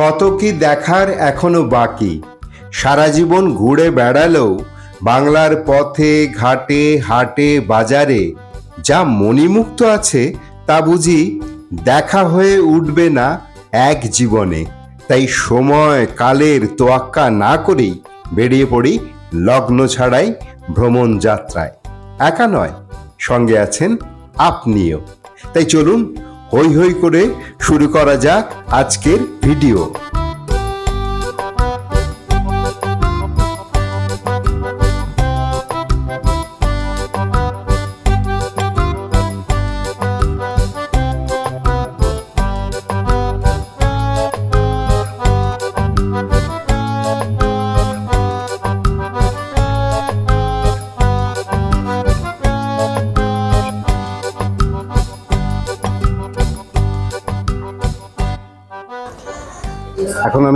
কত কি দেখার এখনও বাকি? সারা জীবন ঘুরে বেড়ালেও বাংলার পথে, ঘাটে, হাটে, বাজারে যা মণিমুক্ত আছে তা বুঝি দেখা হয়ে উঠবে না এক জীবনে। তাই সময়, কালের তোয়াক্কা না করেই বেরিয়ে পড়ি লগ্ন ছাড়াই ভ্রমণ যাত্রায়। একা নয়, সঙ্গে আছেন আপনিও। তাই চলুন হই হই করে শুরু করা যাক আজকের ভিডিও।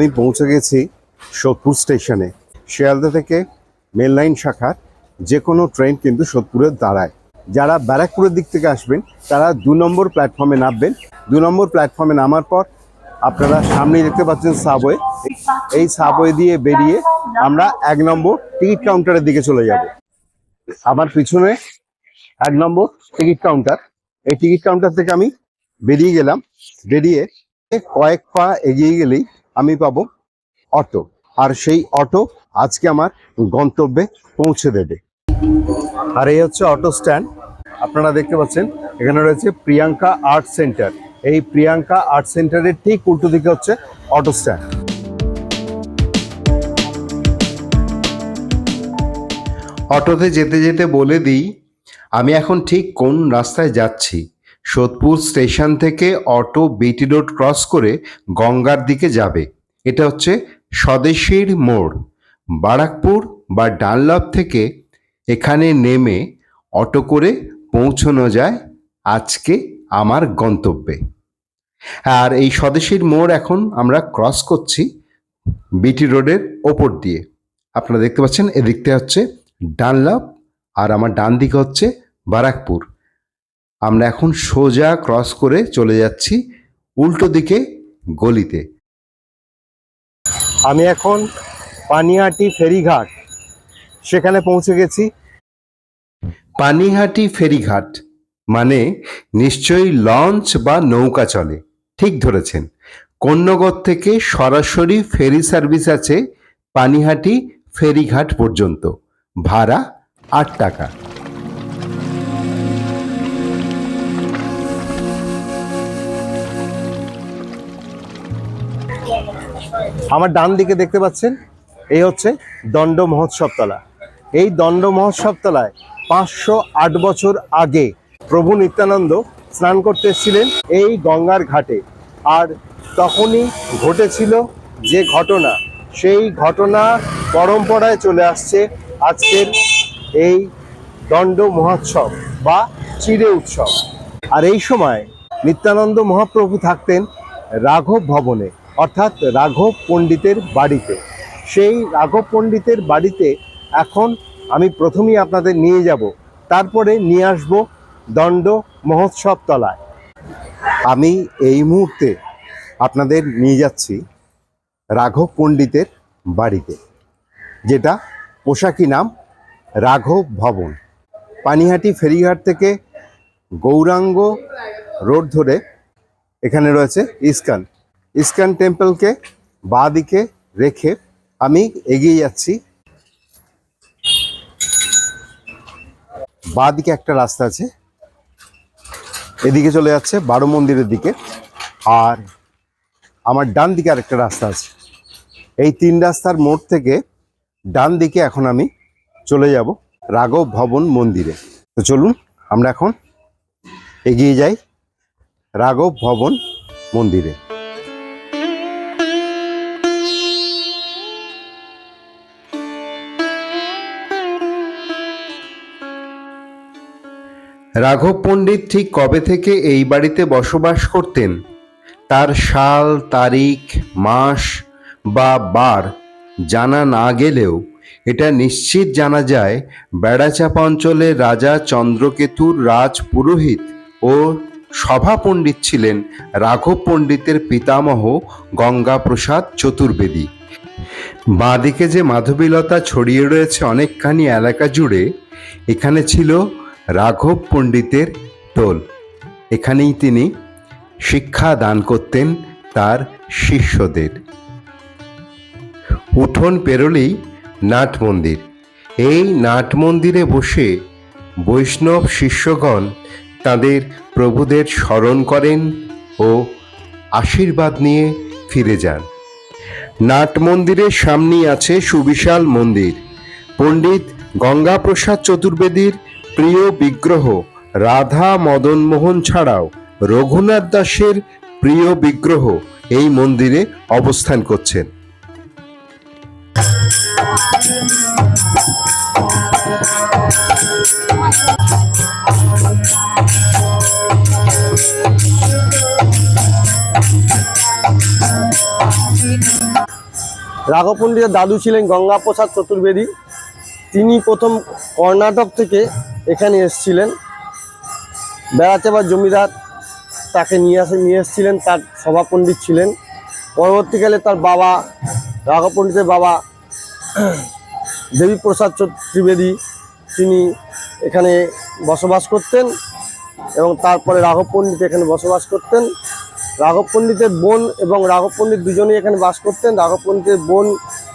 আমি পৌঁছে গেছি সোদপুর স্টেশনে। শিয়ালদা থেকে মেল লাইন শাখার যে কোনো ট্রেন কিন্তু সোদপুরে দাঁড়ায়। যারা ব্যারাকপুরের দিক থেকে আসবেন, তারা দু নম্বর প্ল্যাটফর্মে নামবেন। দু নম্বর প্ল্যাটফর্মে নামার পর আপনারা সামনে দেখতে পাচ্ছেন সাবওয়ে। এই সাবওয়ে দিয়ে বেরিয়ে আমরা এক নম্বর টিকিট কাউন্টারের দিকে চলে যাব। আমার পিছনে এক নম্বর টিকিট কাউন্টার। এই টিকিট কাউন্টার থেকে আমি বেরিয়ে গেলাম। বেরিয়ে কয়েক পা এগিয়ে গেলেই আমি পাব অটো। আর সেই অটো আজকে আমার গন্তব্যে পৌঁছে দেবে। আর এই হচ্ছে অটো স্ট্যান্ড। আপনারা দেখতে পাচ্ছেন, এখানে রয়েছে প্রিয়াঙ্কা আর্ট সেন্টার। এই প্রিয়াঙ্কা আর্ট সেন্টারের ঠিক উল্টো দিকে হচ্ছে অটো স্ট্যান্ড। অটোতে যেতে যেতে বলে দিই, আমি এখন ঠিক কোন রাস্তায় যাচ্ছি? সোদপুর স্টেশন থেকে অটো বিটি রোড ক্রস করে গঙ্গার দিকে যাবে। এটা হচ্ছে স্বদেশীর মোড়। বারাকপুর বা ডানলপ থেকে এখানে নেমে অটো করে পৌঁছানো যায় আজকে আমার গন্তব্যে। আর এই স্বদেশীর মোড় এখন আমরা ক্রস করছি বিটি রোডের ওপর দিয়ে। আপনারা দেখতে পাচ্ছেন এদিকটা হচ্ছে ডানলপ আর আমার ডান দিকে হচ্ছে বারাকপুর। আমরা এখন সোজা ক্রস করে চলে যাচ্ছি উল্টো দিকে গলিতে। আমি এখন পানিহাটি ফেরিঘাট সেখানে পৌঁছে গেছি। পানিহাটি ফেরিঘাট মানে নিশ্চয়ই লঞ্চ বা নৌকা চলে ঠিক ধরেছেন। কন্যগর থেকে সরাসরি ফেরি সার্ভিস আছে পানিহাটি ফেরিঘাট পর্যন্ত ভাড়া আট টাকা। আমার ডান দিকে দেখতে পাচ্ছেন, এই হচ্ছে দণ্ড মহোৎসবতলা। এই দণ্ড মহোৎসবতলায় পাঁচশো আট বছর আগে প্রভু নিত্যানন্দ স্নান করতে এসেছিলেন এই গঙ্গার ঘাটে। আর তখনই ঘটেছিল যে ঘটনা, সেই ঘটনা পরম্পরায় চলে আসছে আজকের এই দণ্ড মহোৎসব বা চিরে উৎসব। আর এই সময় নিত্যানন্দ মহাপ্রভু থাকতেন রাঘব ভবনে। অর্থাৎ রাঘব পণ্ডিতের বাড়িতে। সেই রাঘব পণ্ডিতের বাড়িতে এখন আমি প্রথমেই আপনাদের নিয়ে যাব, তারপরে নিয়ে আসব দণ্ড মহোৎসব তলায় আমি এই মুহূর্তে আপনাদের নিয়ে যাচ্ছি রাঘব পণ্ডিতের বাড়িতে, যেটা পোশাকি নাম রাঘব ভবন। পানিহাটি ফেরিঘাট থেকে গৌরাঙ্গ রোড ধরে এখানে রয়েছে ইস্কান। ইস্কান টেম্পলকে বাঁ দিকে রেখে আমি এগিয়ে যাচ্ছি। বাঁ দিকে একটা রাস্তা আছে, এদিকে চলে যাচ্ছে বারো মন্দিরের দিকে। আর আমার ডান দিকে আরেকটা রাস্তা আছে। এই তিন রাস্তার মোড় থেকে ডান দিকে এখন আমি চলে যাব রাঘব ভবন মন্দিরে। তো চলুন, আমরা এখন এগিয়ে যাই রাঘব ভবন মন্দিরে। রাঘব পণ্ডিত ঠিক কবে থেকে এই বাড়িতে বসবাস করতেন? তার সাল, তারিখ, মাস বা বার জানা না গেলেও এটা নিশ্চিত জানা যায় বেড়াচাপা অঞ্চলের রাজা চন্দ্রকেতুর রাজ পুরোহিত ও সভা পণ্ডিত ছিলেন রাঘব পণ্ডিতের পিতামহ গঙ্গাপ্রসাদ চতুর্বেদী। বাঁদিকে যে মাধবীলতা ছড়িয়ে রয়েছে অনেকখানি এলাকা জুড়ে, এখানে ছিল রাঘব পণ্ডিতের টোল এখানেই তিনি শিক্ষা দান করতেন তার শিষ্যদের। উঠোন পেরোলেই নাট মন্দির। এই নাট মন্দিরে বসে বৈষ্ণব শিষ্যগণ তাদের প্রভুদের স্মরণ করেন ও আশীর্বাদ নিয়ে ফিরে যান। নাট মন্দিরের সামনেই আছে সুবিশাল মন্দির। পণ্ডিত গঙ্গাপ্রসাদ চতুর্বেদীর প্রিয় বিগ্রহ রাধা মদন মোহন ছাড়াও রঘুনাথ দাসের প্রিয় বিগ্রহ এই মন্দিরে অবস্থান করছেন। রাঘব পণ্ডিতের দাদু ছিলেন গঙ্গাপ্রসাদ চতুর্বেদী। তিনি প্রথম কর্ণাটক থেকে এখানে এসেছিলেন। বেড়াতে বা জমিদার তাকে নিয়ে আসে, নিয়ে এসেছিলেন, তার সভা পণ্ডিত ছিলেন। পরবর্তীকালে তার বাবা রাঘব পণ্ডিতের বাবা, দেবীপ্রসাদ ত্রিবেদী, তিনি এখানে বসবাস করতেন এবং তারপরে রাঘব পণ্ডিত এখানে বসবাস করতেন। রাঘব পণ্ডিতের বোন এবং রাঘব পণ্ডিত দুজনেই এখানে বাস করতেন। রাঘব পণ্ডিতের বোন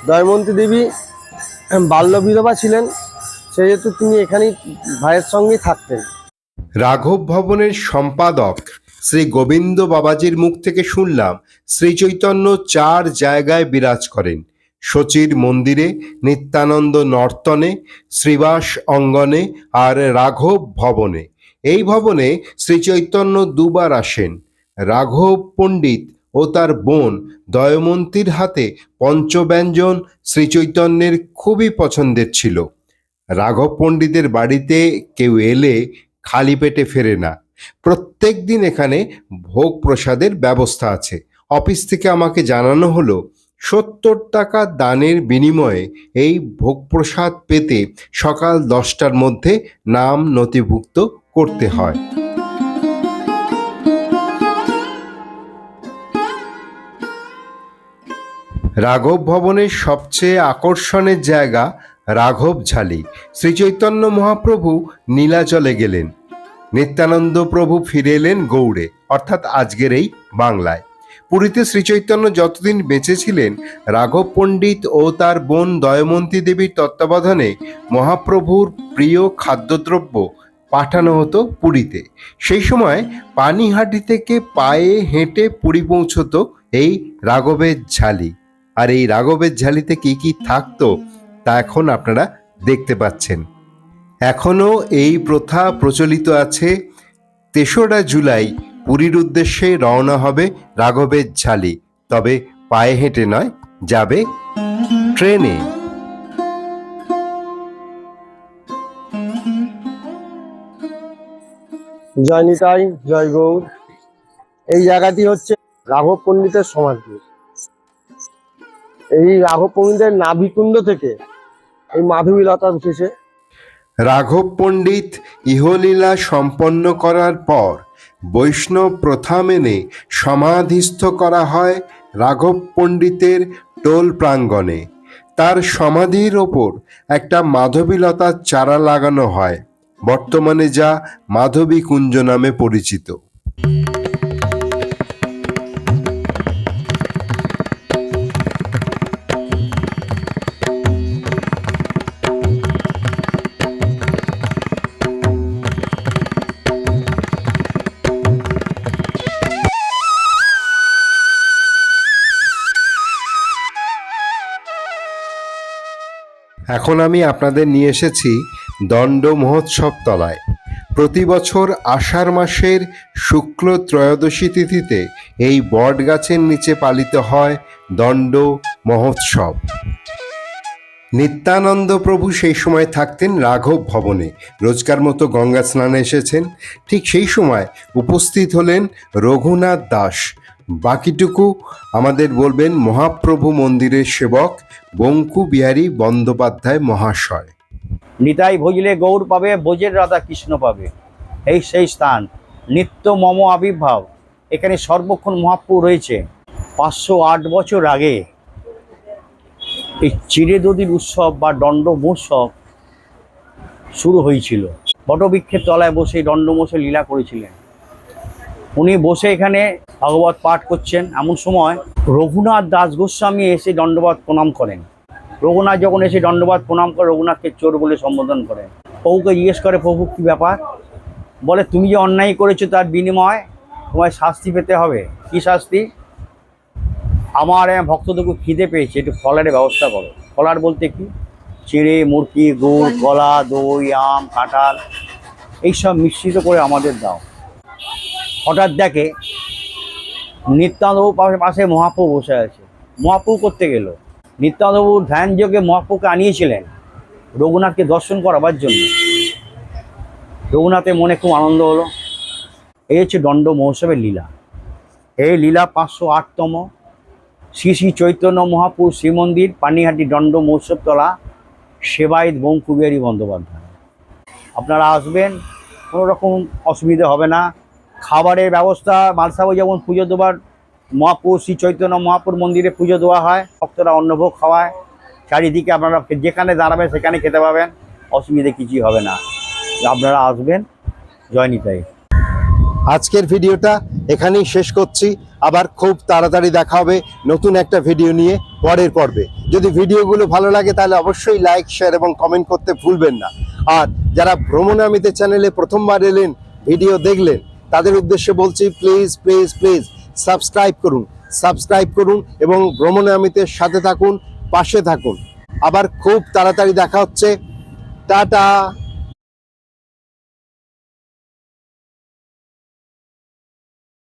দয়মন্তী দেবী, বাল্য বিধবা ছিলেন। সেহেতু তিনি এখানেই ভাইয়ের সঙ্গেই থাকতেন। রাঘব ভবনের সম্পাদক শ্রী গোবিন্দ বাবাজির মুখ থেকে শুনলাম শ্রী চৈতন্য চার জায়গায় বিরাজ করেন। শচীর মন্দিরে, নিত্যানন্দ নর্তনে, শ্রীবাস অঙ্গনে আর রাঘব ভবনে। এই ভবনে শ্রী চৈতন্য দুবার আসেন। রাঘব পণ্ডিত ও তার বোন দয়মন্তীর হাতে পঞ্চব্যঞ্জন শ্রীচৈতন্যের খুবই পছন্দের ছিল। রাঘব পণ্ডিতের বাড়িতে কেউ এলে খালি পেটে ফেরে না। প্রত্যেক দিন এখানে ভোগ প্রসাদের ব্যবস্থা আছে। অফিস থেকে আমাকে জানানো হলো, সত্তর টাকা দানের বিনিময়ে এই ভোগ প্রসাদ পেতে সকাল দশটার মধ্যে নাম নথিভুক্ত করতে হয়। রাঘব ভবনের সবচেয়ে আকর্ষণের জায়গা রাঘব ঝালি, শ্রীচৈতন্য মহাপ্রভু নীলাচলে গেলেন। নিত্যানন্দ প্রভু ফিরে এলেন গৌড়ে, অর্থাৎ আজকের এই বাংলায়। পুরীতে শ্রীচৈতন্য যতদিন বেঁচে ছিলেন, রাঘব পণ্ডিত ও তার বোন দয়মন্তী দেবীর তত্ত্বাবধানে মহাপ্রভুর প্রিয় খাদ্যদ্রব্য পাঠানো হতো পুরীতে। সেই সময় পানিহাটি থেকে পায়ে হেঁটে পুরী পৌঁছতো এই রাঘবের ঝালি। আর এই রাঘবের ঝালিতে কি কি থাকতো তা এখন আপনারা দেখতে পাচ্ছেন। এখনও এই প্রথা প্রচলিত আছে। তেসরা জুলাই পুরীর উদ্দেশ্যে রওনা হবে রাঘবের ঝালি। তবে পায়ে হেঁটে নয়, যাবে ট্রেনে। জয় নিতাই, জয় গৌর। এই জায়গাটি হচ্ছে রাঘব পণ্ডিতের সমাধি। এই রাঘব পণ্ডিতের নাভিকুণ্ড থেকে এই মাধবীলতা উঠেছে রাঘব পণ্ডিত ইহলীলা সম্পন্ন করার পর বৈষ্ণব প্রথা মেনে সমাধিস্থ করা হয় রাঘব পণ্ডিতের টোল প্রাঙ্গণে। তার সমাধির ওপর একটা মাধবীলতার চারা লাগানো হয়। বর্তমানে যা মাধবী কুঞ্জ নামে পরিচিত। এখন আমি আপনাদের নিয়ে এসেছি দণ্ড মহোৎসব তলায়। প্রতি বছর আষাঢ় মাসের শুক্ল ত্রয়োদশী তিথিতে এই বট গাছের নিচে পালিত হয় দণ্ড মহোৎসব। নিত্যানন্দ প্রভু সেই সময় থাকতেন রাঘব ভবনে। রোজকার মতো গঙ্গা স্নানে এসেছেন। ঠিক সেই সময় উপস্থিত হলেন রঘুনাথ দাস। বাকিটুকু আমাদের বলবেন মহাপ্রভু মন্দিরের সেবক বঙ্কু বিহারী বন্দ্যোপাধ্যায় মহাশয়। নিতাই ভজলে গৌর পাবে বোঝের রাধা কৃষ্ণ পাবে। এই সেই স্থান, নিত্য মম আবির্ভাব। এখানে সর্বক্ষণ মহাপ্রভু রয়েছে। পাঁচশো আট বছর আগে এই চিরেদদির উৎসব বা দণ্ড মহোৎসব শুরু হয়েছিল। বটবৃক্ষের তলায় বসে দণ্ডমোষে লীলা করেছিলেন। উনি বসে এখানে ভাগবত পাঠ করছেন। এমন সময় রঘুনাথ দাস গোস্বামী এসে দণ্ডবাদ প্রণাম করেন। রঘুনাথ যখন এসে দণ্ডবাদ প্রণাম করে, রঘুনাথকে চোর বলে সম্বোধন করেন প্রভুকে জিজ্ঞেস করে, প্রভু, কী ব্যাপার? বলে, তুমি যে অন্যায় করেছ তার বিনিময় তোমায় শাস্তি পেতে হবে। কি শাস্তি? আমার খুব খিদে পেয়েছে, একটু ফলারের ব্যবস্থা করো। ফলার বলতে কি? চিড়ে, মুরগি গুড় কলা, দই, আম, কাঁঠাল, এইসব মিশ্রিত করে আমাদের দাও। হঠাৎ দেখে নিত্যানবাবু পাশে পাশে মহাপ্রভু বসে আছে। মহাপ্রভু করতে গেল। নিত্যানবাবুর ধ্যান যোগে মহাপ্রভুকে আনিয়েছিলেন রঘুনাথকে দর্শন করাবার জন্য। রঘুনাথের মনে খুব আনন্দ হলো। এই হচ্ছে দণ্ড মহোৎসবের লীলা। এই লীলা পাঁচশো আটতম শ্রী শ্রী চৈতন্য মহাপুর শ্রীমন্দির পানিহাটি দণ্ড মহোৎসব তলা সেবায়ত বঙ্কুবিহারী বন্দ্যোপাধ্যায়। আপনারা আসবেন, কোনো রকম অসুবিধা হবে না। খাবারের ব্যবস্থা মালসাবো যেমন পুজো দেওয়ার মহাপুর শ্রী চৈতন্য মহাপুর মন্দিরে পুজো দেওয়া হয়, ভক্তরা অন্নভোগ খাওয়ায়। চারিদিকে আপনারা যেখানে দাঁড়াবেন সেখানে খেতে পাবেন, অসুবিধে কিছুই হবে না। আপনারা আসবেন, জয় নিতাই। আজকের ভিডিওটা এখানেই শেষ করছি। আবার খুব তাড়াতাড়ি দেখা হবে নতুন একটা ভিডিও নিয়ে পরের পর্বে। যদি ভিডিওগুলো ভালো লাগে তাহলে অবশ্যই লাইক, শেয়ার এবং কমেন্ট করতে ভুলবেন না। আর যারা ভ্রমণামিতে চ্যানেলে প্রথমবার এলেন, ভিডিও দেখলেন তাদের উদ্দেশ্যে বলছি প্লিজ প্লিজ প্লিজ সাবস্ক্রাইব করুন। সাবস্ক্রাইব করুন এবং ভ্রমণে আমিতের সাথে থাকুন, পাশে থাকুন। আবার খুব তাড়াতাড়ি দেখা হচ্ছে। টাটা!